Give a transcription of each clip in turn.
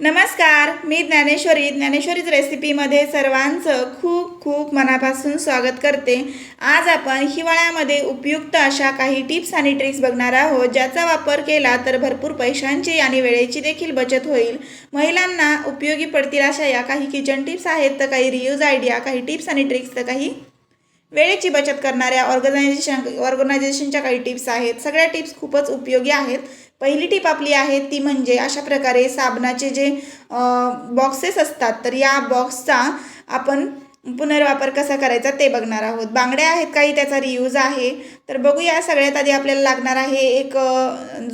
नमस्कार मी ज्ञानेश्वरी. ज्ञानेश्वरीच रेसिपीमध्ये सर्वांचं खूप खूप मनापासून स्वागत करते. आज आपण हिवाळ्यामध्ये उपयुक्त अशा काही टिप्स आणि ट्रिक्स बघणार आहोत. ज्याचा वापर केला तर भरपूर पैशांची आणि वेळेची देखील बचत होईल. महिलांना उपयोगी पडतील अशा या काही किचन टिप्स आहेत तर काही रियूज आयडिया काही टिप्स आणि ट्रिक्स तर काही वेळेची बचत करणाऱ्या ऑर्गनायझेशन ऑर्गनायझेशनच्या काही टिप्स आहेत. सगळ्या टिप्स खूपच उपयोगी आहेत. पहिली टिप आपली आहे ती म्हणजे अशा प्रकारे साबणाचे जे बॉक्सेस असतात तर या बॉक्सचा आपण पुनर्वापर कसा करायचा ते बघणार आहोत. बांगड्या आहेत काही त्याचा रियूज आहे. तर बघूया सगळ्यात आधी आपल्याला लागणार आहे एक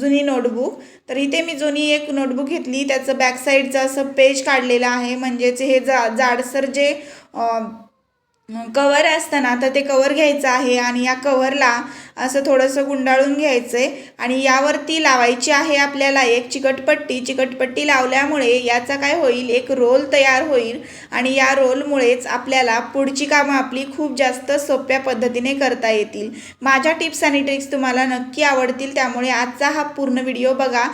जुनी नोटबुक तर इथे मी जुनी एक नोटबुक घेतली. त्याचं बॅकसाईडचं असं पेज काढलेलं आहे. म्हणजेच हे जा जाडसर जे कवर असतं ना तर ते कवर घ्यायचं आहे आणि या कवरला असं थोडंसं गुंडाळून घ्यायचं आहे आणि यावरती लावायची आहे आपल्याला एक चिकटपट्टी. चिकटपट्टी लावल्यामुळे याचा काय होईल? एक रोल तयार होईल. आणि या रोलमुळेच आपल्याला पुढची कामं आपली खूप जास्त सोप्या पद्धतीने करता येतील. माझ्या टिप्स आणि ट्रिक्स तुम्हाला नक्की आवडतील. त्यामुळे आजचा हा पूर्ण व्हिडिओ बघा.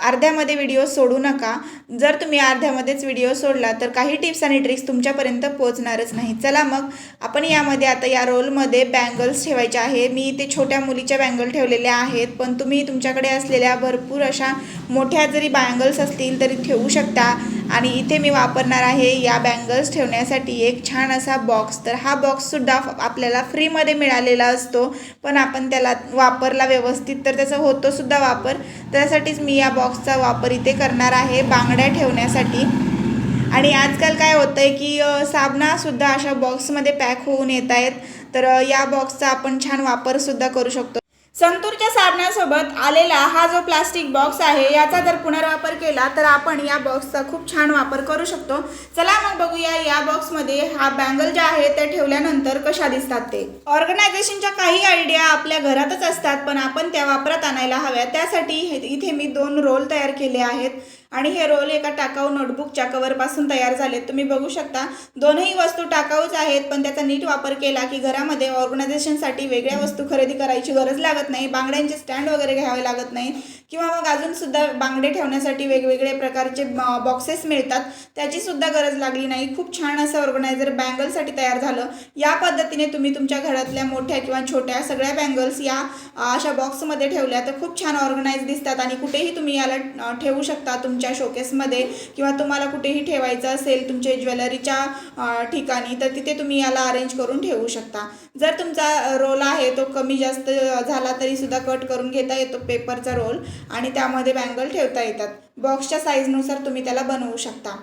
अर्ध्यामध्ये व्हिडिओ सोडू नका. जर तुम्ही अर्ध्यामध्येच व्हिडिओ सोडला तर काही टिप्स आणि ट्रिक्स तुमच्यापर्यंत पोहोचणारच नाही. चला मग आपण यामध्ये आता या रोलमध्ये बँगल्स ठेवायच्या आहे मी इथे छोट्या मुलीच्या बँगल ठेवलेल्या आहेत पण तुम्ही तुमच्याकडे असलेल्या भरपूर अशा मोठ्या जरी बँगल्स असतील तरी ठेवू शकता. आणि इथे मी वापरणार आहे या बँगल्स ठेवण्यासाठी एक छान असा बॉक्स तर हा बॉक्ससुद्धा आपल्याला फ्रीमध्ये मिळालेला असतो पण आपण त्याला वापरला व्यवस्थित तर त्याचा होतोसुद्धा वापर. त्यासाठीच मी या बॉक्सचा वापर इथे करणार आहे बांगड्या ठेवण्यासाठी. आणि आजकाल काय होतं आहे की साबणासुद्धा अशा बॉक्समध्ये पॅक होऊन येत आहेत. तर या बॉक्सचा आपण छान वापरसुद्धा करू शकतो. संतूरच्या साबणासोबत आलेला हा जो प्लास्टिक बॉक्स आहे याचा जर पुनर्वापर केला तर आपण या बॉक्सचा खूप छान वापर करू शकतो. चला मग बघूया या बॉक्समध्ये हा बँगल ज्या आहे त्या ठेवल्यानंतर कशा दिसतात ते. ऑर्गनायझेशनच्या काही आयडिया आपल्या घरातच असतात पण आपण त्या वापरात आणायला हव्या. त्यासाठी हे- इथे मी दोन रोल तयार केले आहेत. आणि हे रोल एका टाकाऊ नोटबुकच्या कवरपासून तयार झालेत. तुम्ही बघू शकता दोनही वस्तू टाकाऊच आहेत पण त्याचा नीट वापर केला की घरामध्ये ऑर्गनायझेशनसाठी वेगळ्या वस्तू खरेदी करायची गरज लागत नाही बांगड्यांचे स्टँड वगैरे घ्यावे लागत नाही. किंवा मग अजून सुद्धा बांगडे ठेवण्यासाठी वेगवेगळे प्रकारचे बॉक्सेस मिळतात. त्याची सुद्धा गरज लागली नाही. खूप छान असं ऑर्गनायझर बँगलसाठी तयार झालं. या पद्धतीने तुम्ही तुमच्या घरातल्या मोठ्या किंवा छोट्या सगळ्या बँगल्स या अशा बॉक्समध्ये ठेवल्या तर खूप छान ऑर्गनाईज दिसतात. आणि कुठेही तुम्ही याला ठेवू शकता तुमच्या शोकेसमध्ये किंवा तुम्हाला कुठेही ठेवायचं असेल तुमच्या ज्वेलरीच्या ठिकाणी तर तिथे तुम्ही याला अरेंज करून ठेवू शकता. जर तुमचा रोल आहे तो कमी जास्त झाला तरी सुद्धा कट करून घेता येतो पेपरचा रोल आणि त्यामध्ये बँगल ठेवता येतात. बॉक्सच्या साईजनुसार तुम्ही त्याला बनवू शकता.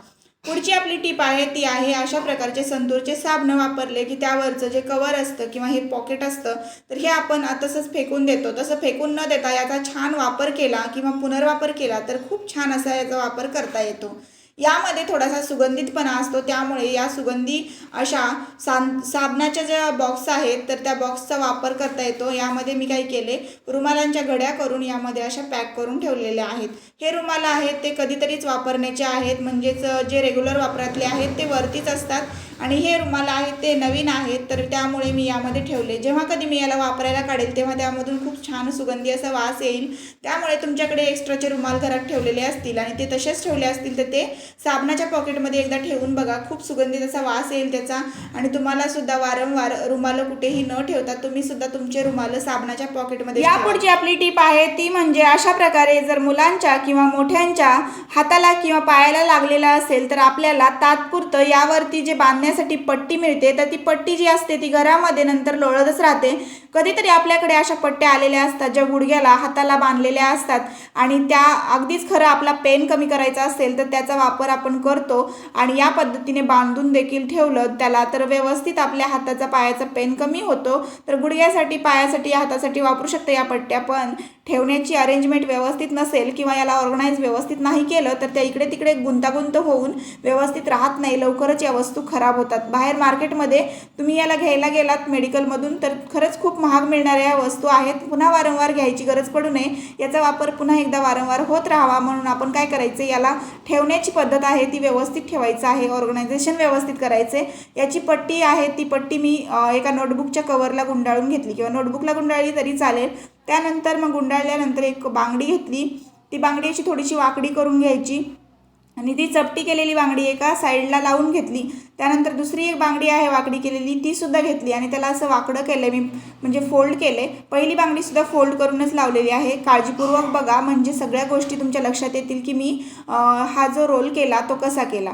पुढची आपली टीप आहे ती आहे अशा प्रकारचे संतूरचे साबण वापरले की त्यावरचं जे कवर असतं किंवा हे पॉकेट असतं तर हे आपण तसंच फेकून देतो. तसं फेकून न देता याचा छान वापर केला किंवा पुनर्वापर केला तर खूप छान असा याचा वापर करता येतो. यामध्ये थोडासा सुगंधितपणा असतो. त्यामुळे या सुगंधी अशा सां साबणाच्या ज्या बॉक्स आहेत तर त्या बॉक्सचा वापर करता येतो. यामध्ये मी काय केले रुमालांच्या घड्या करून यामध्ये अशा पॅक करून ठेवलेल्या आहेत. हे रुमाल आहेत ते कधीतरीच वापरण्याचे आहेत. म्हणजेच जे रेग्युलर वापरातले आहेत ते वरतीच असतात. आणि हे रुमाल आहेत ते नवीन आहेत. तर त्यामुळे मी यामध्ये ठेवले. जेव्हा कधी मी याला वापरायला काढेल तेव्हा त्यामधून खूप छान सुगंधी असा वास येईल. त्यामुळे तुमच्याकडे एक्स्ट्राचे रुमाल घरात ठेवलेले असतील आणि ते तसेच ठेवले असतील तर ते साबणाच्या पॉकेटमध्ये एकदा ठेवून बघा. खूप सुगंधित असा वास येईल त्याचा. आणि तुम्हाला सुद्धा वारंवार रुमाल कुठेही न ठेवता तुम्ही सुद्धा तुमचे रुमाल साबणाच्या पॉकेटमध्ये या पुढची आपली टीप आहे ती म्हणजे अशा प्रकारे जर मुलांच्या किंवा मोठ्यांच्या हाताला किंवा पायाला लागलेला असेल तर आपल्याला तात्पुरतं यावरती जे बांधण्यासाठी पट्टी मिळते तर ती पट्टी जी असते ती घरामध्ये नंतर लोळतच राहते. कधीतरी आपल्याकडे अशा पट्ट्या आलेल्या असतात ज्या गुडघ्याला हाताला बांधलेल्या असतात. आणि त्या अगदीच खरं आपला पेन कमी करायचा असेल तर त्याचा वापर आपण करतो आणि या पद्धतीने बांधून देखील ठेवलं त्याला तर व्यवस्थित आपल्या हाताचा पायाचा पेन कमी होतो. तर गुडघ्यासाठी पायासाठी हातासाठी वापरू शकतो या पट्ट्या पण. ठेवण्याची अरेंजमेंट व्यवस्थित नसेल किंवा याला ऑर्गनाईज व्यवस्थित नाही केलं तर त्या इकडे तिकडे गुंतागुंत होऊन व्यवस्थित राहत नाही. लवकरच या वस्तू खराब होतात. बाहेर मार्केटमध्ये तुम्ही याला घ्यायला गेलात मेडिकलमधून तर खरंच खूप महाग मिळणाऱ्या या वस्तू आहेत. पुन्हा वारंवार घ्यायची गरज पडू नये. याचा वापर पुन्हा एकदा वारंवार होत राहावा. म्हणून आपण काय करायचं? याला ठेवण्याची पद्धत आहे ती व्यवस्थित ठेवायचं आहे. ऑर्गनायझेशन व्यवस्थित करायचे. याची पट्टी आहे ती पट्टी मी एका नोटबुकच्या कवरला गुंडाळून घेतली. किंवा नोटबुकला गुंडाळली तरी चालेल. त्यानंतर मग गुंडाळल्यानंतर एक बांगडी घेतली. ती बांगडी अशी थोडीशी वाकडी करून घ्यायची आणि ती चपटी केलेली बांगडी एका साईडला लावून घेतली. त्यानंतर दुसरी एक बांगडी आहे वाकडी केलेली ती सुद्धा घेतली आणि त्याला असं वाकडं केलं मी म्हणजे फोल्ड केले पहिली बांगडी सुद्धा फोल्ड करूनच लावलेली आहे. काळजीपूर्वक बघा म्हणजे सगळ्या गोष्टी तुमच्या लक्षात येतील की मी हा जो रोल केला तो कसा केला.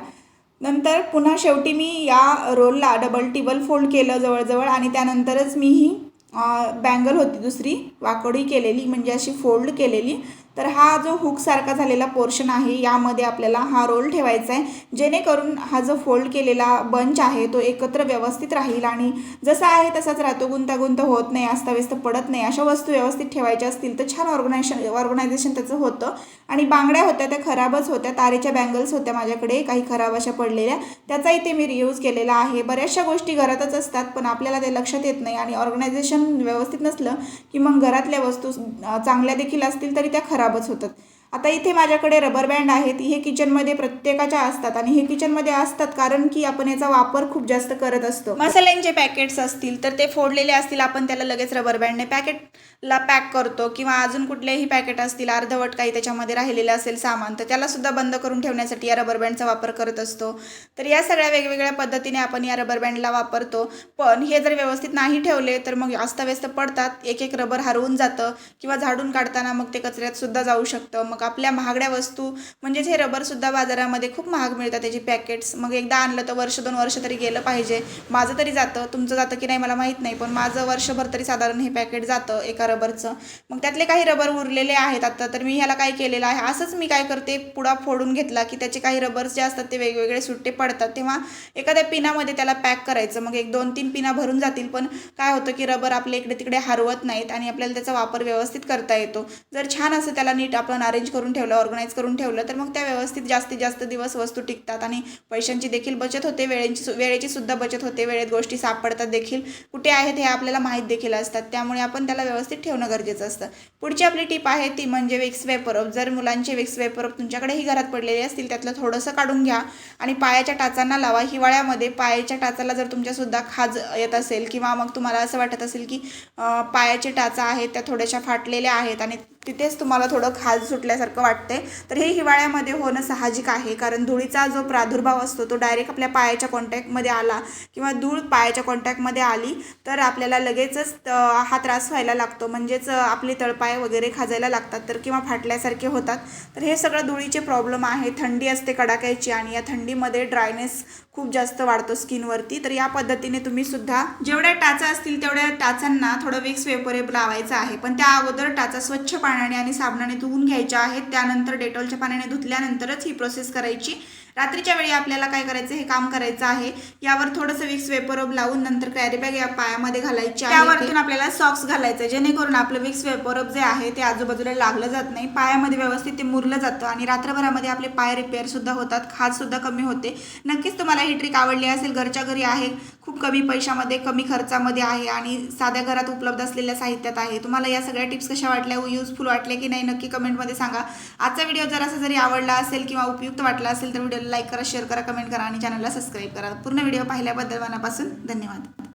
नंतर पुन्हा शेवटी मी या रोलला डबल टिबल फोल्ड केलं जवळजवळ आणि त्यानंतरच मी ही बँगल होती दुसरी. वाकडी केलेली म्हणजे अशी फोल्ड केलेली. तर हा जो हुकसारखा झालेला पोर्शन आहे यामध्ये आपल्याला हा रोल ठेवायचा आहे. जेणेकरून हा जो फोल्ड केलेला बंच आहे तो एकत्र व्यवस्थित राहील आणि जसा आहे तसाच राहतो गुंतागुंत होत नाही अस्ताव्यस्त पडत नाही. अशा वस्तू व्यवस्थित ठेवायच्या असतील तर छान ऑर्गनायझेशन ऑर्गनायझेशन त्याचं होतं. आणि बांगड्या होत्या त्या खराबच होत्या. तारेच्या बँगल्स होत्या माझ्याकडे काही खराब अशा पडलेल्या. त्याचा इथे मी रियूज केलेला आहे. बऱ्याचशा गोष्टी घरातच असतात पण आपल्याला ते लक्षात येत नाही. आणि ऑर्गनायझेशन व्यवस्थित नसलं की मग घरातल्या वस्तू चांगल्या देखील असतील तरी त्या खराबच होतात. आता इथे माझ्याकडे रबर बँड आहेत. हे किचनमध्ये प्रत्येकाच्या असतात आणि हे किचनमध्ये असतात कारण की आपण याचा वापर खूप जास्त करत असतो. मसाल्यांचे पॅकेट्स असतील तर ते फोडलेले असतील आपण त्याला लगेच रबर बँडने पॅकेटला पॅक करतो किंवा अजून कुठलेही पॅकेट असतील अर्धवट काही त्याच्यामध्ये राहिलेलं असेल सामान तर त्यालासुद्धा बंद करून ठेवण्यासाठी या रबर बँडचा वापर करत असतो. तर या सगळ्या वेगवेगळ्या पद्धतीने आपण या रबर बँडला वापरतो. पण हे जर व्यवस्थित नाही ठेवले तर मग अस्ताव्यस्त पडतात. एक एक रबर हरवून जातं किंवा झाडून काढताना मग ते कचऱ्यात सुद्धा जाऊ शकतं. मग आपल्या महागड्या वस्तू म्हणजेच हे रबरसुद्धा बाजारामध्ये खूप महाग मिळतात त्याची पॅकेट्स मग एकदा आणलं तर वर्ष दोन वर्ष तरी गेलं पाहिजे. माझं तरी जातं तुमचं जातं की नाही मला माहीत नाही पण माझं वर्षभर तरी साधारण हे पॅकेट जातं एका रबरचं मग त्यातले काही रबर उरलेले आहेत आता तर मी ह्याला काय केलेलं आहे? असंच मी काय करते पुडा फोडून घेतला की त्याचे काही रबर्स जे असतात ते वेगवेगळे सुट्टे पडतात. तेव्हा एखाद्या पिनामध्ये त्याला पॅक करायचं. मग एक दोन तीन पिना भरून जातील पण काय होतं की रबर आपल्या इकडे तिकडे हरवत नाहीत आणि आपल्याला त्याचा वापर व्यवस्थित करता येतो. जर छान असं त्याला नीट आपण अरेंज करून ठेवलं ऑर्गनाईज करून ठेवलं तर मग त्या व्यवस्थित जास्तीत जास्त दिवस वस्तू टिकतात आणि पैशांची देखील बचत होते. वेळेची सु- वेळेची सुद्धा बचत होते. वेळेत गोष्टी सापडतात देखील. कुठे आहेत हे आपल्याला माहीत देखील असतात. त्यामुळे आपण त्याला व्यवस्थित ठेवणं गरजेचं असतं. पुढची आपली टीप आहे ती म्हणजे विक्स वेपरप जर मुलांचे विक्स वेपरप तुमच्याकडेही घरात पडलेले असतील त्यातलं थोडंसं काढून घ्या आणि पायाच्या टाचांना लावा. हिवाळ्यामध्ये पायाच्या टाचाला जर तुमच्यासुद्धा खाज येत असेल किंवा मग तुम्हाला असं वाटत असेल की पायाचे टाचा आहेत त्या थोड्याशा फाटलेल्या आहेत आणि तिथेच तुम्हाला थोडं खाज सुटल्यासारखं वाटते तर हे हिवाळ्यामध्ये होणं साहजिक आहे. कारण धुळीचा जो प्रादुर्भाव असतो तो डायरेक्ट आपल्या पायाच्या कॉन्टॅक्टमध्ये आला किंवा धूळ पायाच्या कॉन्टॅक्टमध्ये आली तर आपल्याला लगेचच हा त्रास व्हायला लागतो. म्हणजेच आपले तळपाय वगैरे खाजायला लागतात तर किंवा फाटल्यासारखे होतात. तर हे सगळं धुळीचे प्रॉब्लेम आहे. थंडी असते कडाक्याची आणि या थंडीमध्ये ड्रायनेस खूप जास्त वाढतो स्किनवरती. तर या पद्धतीने तुम्ही सुद्धा जेवढ्या टाचा असतील तेवढ्या टाचांना थोडं विक्स वेपरेब लावायचं आहे. पण त्या अगोदर टाचा स्वच्छ पाण्याने आणि साबणाने धुवून घ्यायच्या आहेत. त्यानंतर डेटॉलच्या पाण्याने धुतल्यानंतरच ही प्रोसेस करायची. रात्रीच्या वेळी आपल्याला काय करायचं? हे काम करायचं आहे. यावर थोडंसं विक्स वेपरब लावून नंतर कॅरी बॅग या पायामध्ये घालायची त्यावरतून आपल्याला सॉक्स घालायचं जेणेकरून आपलं विक्स वेपरब जे आहे ते आजूबाजूला लागलं जात नाही. पायामध्ये व्यवस्थित ते मुरलं जातं आणि रात्रभरामध्ये आपले पाय रिपेअर सुद्धा होतात. खाज सुद्धा कमी होते. नक्कीच तुम्हाला ही ट्रिक आवडली असेल घरच्या घरी आहे खूप कमी पैशामध्ये कमी खर्चामध्ये आहे आणि साध्या घरात उपलब्ध असलेल्या साहित्यात आहे. तुम्हाला या सगळ्या टिप्स कशा वाटल्या युजफुल वाटल्या की नाही नक्की कमेंटमध्ये सांगा. आजचा व्हिडिओ जरासा जरी आवडला असेल किंवा उपयुक्त वाटला असेल तर व्हिडिओला लाईक करा शेअर करा कमेंट करा आणि चॅनलला सबस्क्राईब करा. पूर्ण व्हिडिओ पाहिल्याबद्दल मनापासून धन्यवाद.